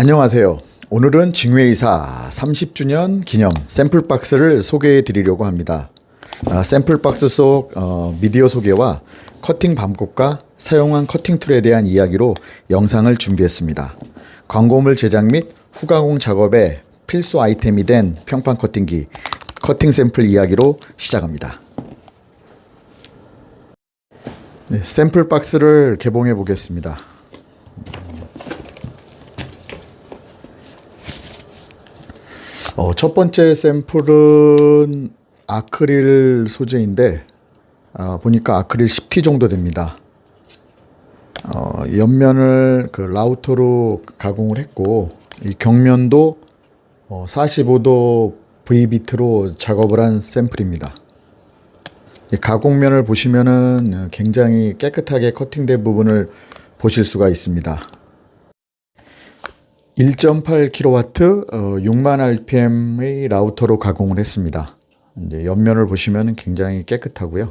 안녕하세요. 오늘은 징회이사 30주년 기념 샘플 박스를 소개해 드리려고 합니다. 아, 샘플 박스 속 어, 미디어 소개와 커팅 방법과 사용한 커팅 툴에 대한 이야기로 영상을 준비했습니다. 광고물 제작 및 후가공 작업에 필수 아이템이 된 평판 커팅기 커팅 샘플 이야기로 시작합니다. 네, 샘플 박스를 개봉해 보겠습니다. 어, 첫 번째 샘플은 아크릴 소재인데 아, 보니까 아크릴 10T 정도 됩니다. 어, 옆면을 그 라우터로 가공을 했고 이 경면도 어, 45도 V비트로 작업을 한 샘플입니다. 이 가공면을 보시면은 굉장히 깨끗하게 커팅된 부분을 보실 수가 있습니다. 1.8kW, 어, 6만 RPM의 라우터로 가공을 했습니다. 이제 옆면을 보시면 굉장히 깨끗하고요.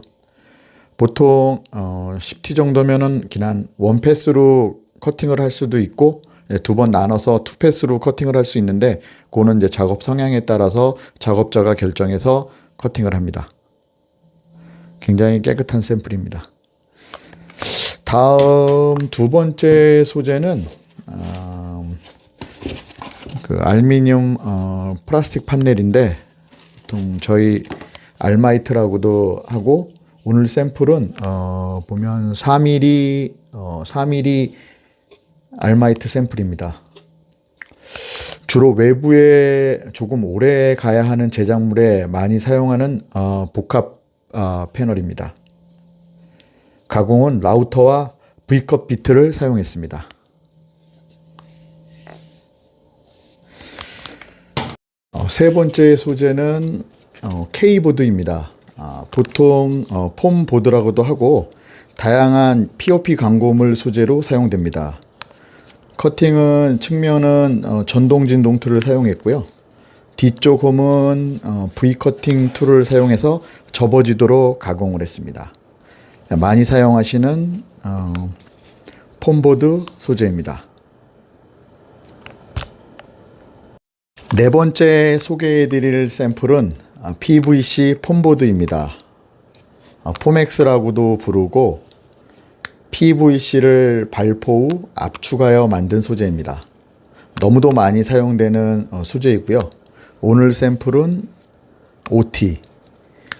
보통 어, 10T 정도면은 그냥 원 패스로 커팅을 할 수도 있고 두 번 나눠서 투 패스로 커팅을 할 수 있는데 그거는 이제 작업 성향에 따라서 작업자가 결정해서 커팅을 합니다. 굉장히 깨끗한 샘플입니다. 다음 두 번째 소재는 음, 그 알미늄 어, 플라스틱 판넬인데 보통 저희 알마이트라고도 하고 오늘 샘플은 어, 보면 4mm 어, 4mm 알마이트 샘플입니다. 주로 외부에 조금 오래 가야 하는 제작물에 많이 사용하는 어, 복합 어, 패널입니다. 가공은 라우터와 V컵 비트를 사용했습니다. 세 번째 소재는 어, K보드입니다. 아, 보통 어, 폼 보드라고도 하고 다양한 POP 광고물 소재로 사용됩니다. 커팅은 측면은 어, 전동 진동 툴을 사용했고요. 뒤쪽 홈은 어, V 커팅 툴을 사용해서 접어지도록 가공을 했습니다. 많이 사용하시는 어, 폼보드 소재입니다. 네 번째 소개해드릴 샘플은 아, PVC 폼보드입니다. 아, 폼엑스라고도 부르고 PVC를 발포 후 압축하여 만든 소재입니다. 너무도 많이 사용되는 어, 소재이고요. 오늘 샘플은 OT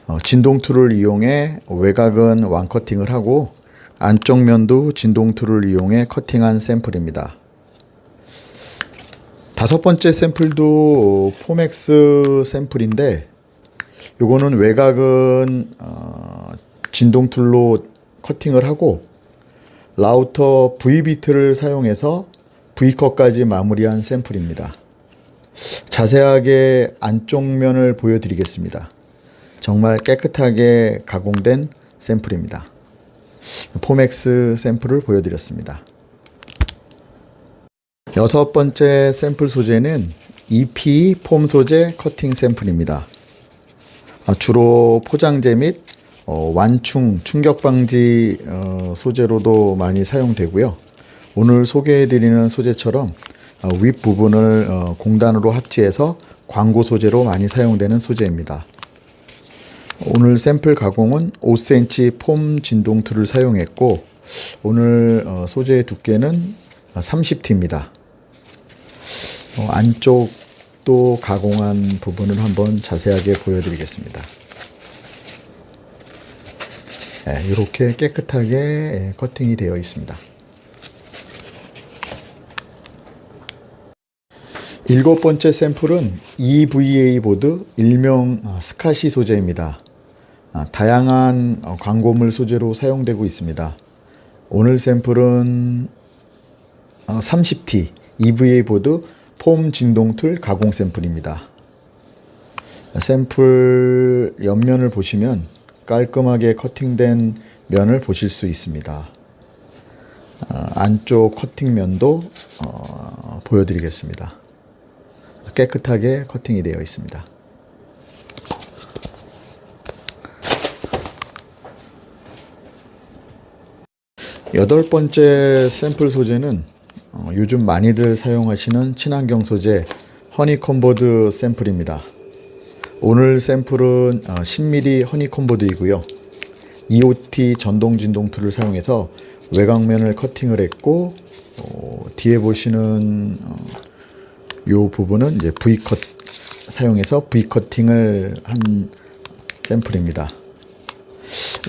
어, 진동 툴을 이용해 외곽은 완커팅을 하고 안쪽 면도 진동 툴을 이용해 커팅한 샘플입니다. 다섯 번째 샘플도 폼엑스 샘플인데 요거는 외곽은 어, 진동 툴로 커팅을 하고 라우터 V비트를 사용해서 V컷까지 마무리한 샘플입니다. 자세하게 안쪽 면을 보여드리겠습니다. 정말 깨끗하게 가공된 샘플입니다. 폼엑스 샘플을 보여드렸습니다. 여섯 번째 샘플 소재는 EP 폼 소재 커팅 샘플입니다. 아, 주로 포장재 및 어, 완충, 충격 방지 어, 소재로도 많이 사용되고요. 오늘 소개해드리는 소재처럼 어, 윗 부분을 어, 공단으로 합치해서 광고 소재로 많이 사용되는 소재입니다. 오늘 샘플 가공은 5cm 폼 진동 툴을 사용했고 오늘 어, 소재의 두께는 30T입니다. 어, 안쪽도 가공한 부분을 한번 자세하게 보여드리겠습니다. 네, 이렇게 깨끗하게 예, 커팅이 되어 있습니다. 일곱 번째 샘플은 EVA 보드 일명 어, 스카시 소재입니다. 아, 다양한 어, 광고물 소재로 사용되고 있습니다. 오늘 샘플은 30T EVA 보드 폼 진동 툴 가공 샘플입니다. 샘플 옆면을 보시면 깔끔하게 커팅된 면을 보실 수 있습니다. 어, 안쪽 커팅면도 어, 보여드리겠습니다. 깨끗하게 커팅이 되어 있습니다. 여덟 번째 샘플 소재는 어, 요즘 많이들 사용하시는 친환경 소재 허니콤보드 샘플입니다. 오늘 샘플은 어, 10mm 허니콤보드이고요. EOT 전동 진동 툴을 사용해서 외곽면을 커팅을 했고 어, 뒤에 보시는 어, 요 부분은 이제 V 컷 사용해서 V 커팅을 한 샘플입니다.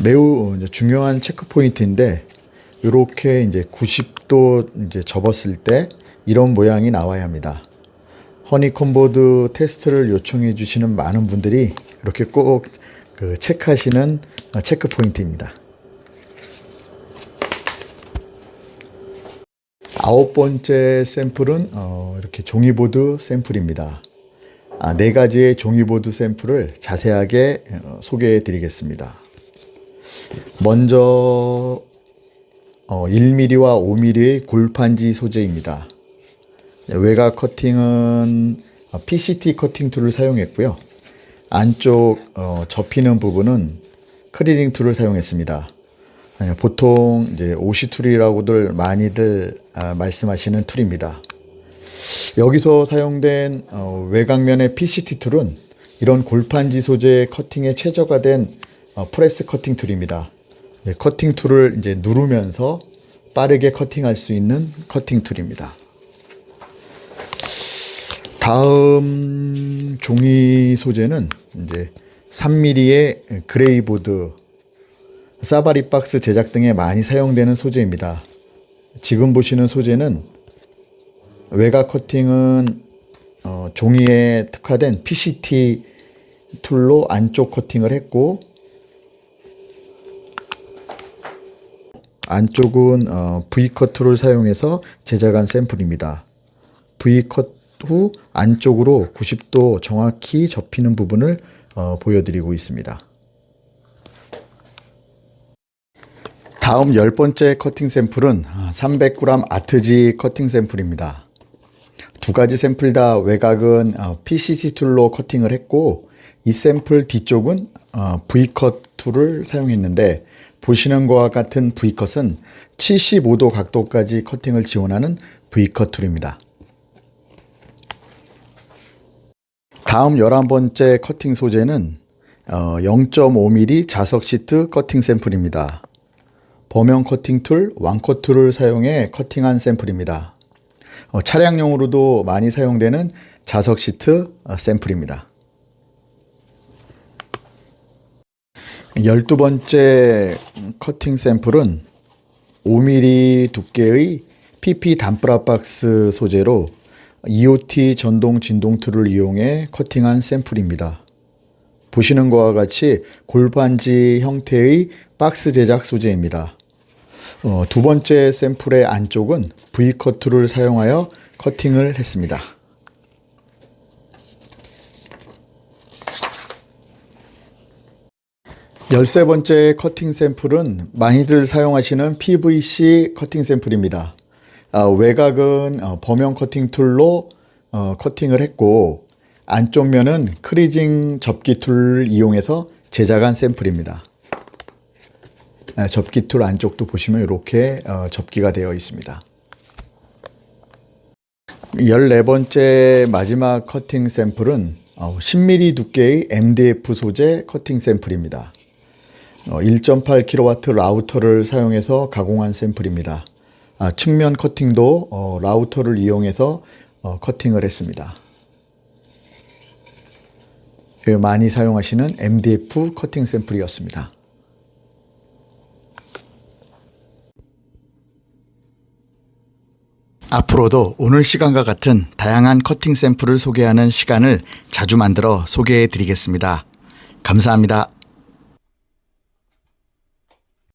매우 이제 중요한 체크 포인트인데 이렇게 이제 90도 이제 접었을 때 이런 모양이 나와야 합니다. 허니콤보드 테스트를 요청해 주시는 많은 분들이 이렇게 꼭 그 체크하시는 어, 체크 포인트입니다. 아홉 번째 샘플은 어, 이렇게 종이보드 샘플입니다. 아, 네 가지의 종이보드 샘플을 자세하게 어, 소개해 드리겠습니다. 먼저 어, 1mm와 5mm의 골판지 소재입니다. 외곽 커팅은 어, PCT 커팅 툴을 사용했고요. 안쪽 어, 접히는 부분은 크리링 툴을 사용했습니다. 예, 보통 이제 오시 툴이라고들 많이들 아, 말씀하시는 툴입니다. 여기서 사용된 어, 외곽면의 PCT 툴은 이런 골판지 소재 커팅에 최적화된 어, 프레스 커팅 툴입니다. 예, 커팅 툴을 이제 누르면서 빠르게 커팅할 수 있는 커팅 툴입니다. 다음 종이 소재는 이제 3mm의 그레이보드, 사바리 박스 제작 등에 많이 사용되는 소재입니다. 지금 보시는 소재는 외곽 커팅은 어, 종이에 특화된 PCT 툴로 안쪽 커팅을 했고 안쪽은 어, 툴을 사용해서 제작한 샘플입니다. V컷 후 안쪽으로 90도 정확히 접히는 부분을 어, 보여드리고 있습니다. 다음 열 번째 커팅 샘플은 300g 아트지 커팅 샘플입니다. 두 가지 샘플 다 외곽은 어, PCT 툴로 커팅을 했고 이 샘플 뒤쪽은 어, V컷 툴을 사용했는데 보시는 것과 같은 V컷은 75도 각도까지 커팅을 지원하는 V컷 툴입니다. 다음 11번째 커팅 소재는 어, 0.5mm 자석 시트 커팅 샘플입니다. 범용 커팅 툴, 왕컷 툴을 사용해 커팅한 샘플입니다. 어, 차량용으로도 많이 사용되는 자석 시트 어, 샘플입니다. 12번째 커팅 샘플은 5mm 두께의 PP 단프라 박스 소재로 EOT 전동 진동 툴을 이용해 커팅한 샘플입니다. 보시는 것과 같이 골반지 형태의 박스 제작 소재입니다. 어, 두 번째 샘플의 안쪽은 툴을 사용하여 커팅을 했습니다. 열세 번째 커팅 샘플은 많이들 사용하시는 PVC 커팅 샘플입니다. 아, 외곽은 어, 범용 커팅 툴로 어, 커팅을 했고 안쪽 면은 크리징 접기 툴을 이용해서 제작한 샘플입니다. 아, 접기 툴 안쪽도 보시면 이렇게 어, 접기가 되어 있습니다. 14번째 마지막 커팅 샘플은 어, 10mm 두께의 MDF 소재 커팅 샘플입니다. 어, 1.8kW 라우터를 사용해서 가공한 샘플입니다. 아, 측면 커팅도 어, 라우터를 이용해서 어, 커팅을 했습니다. 예, 많이 사용하시는 MDF 커팅 샘플이었습니다. 앞으로도 오늘 시간과 같은 다양한 커팅 샘플을 소개하는 시간을 자주 만들어 소개해 드리겠습니다. 감사합니다.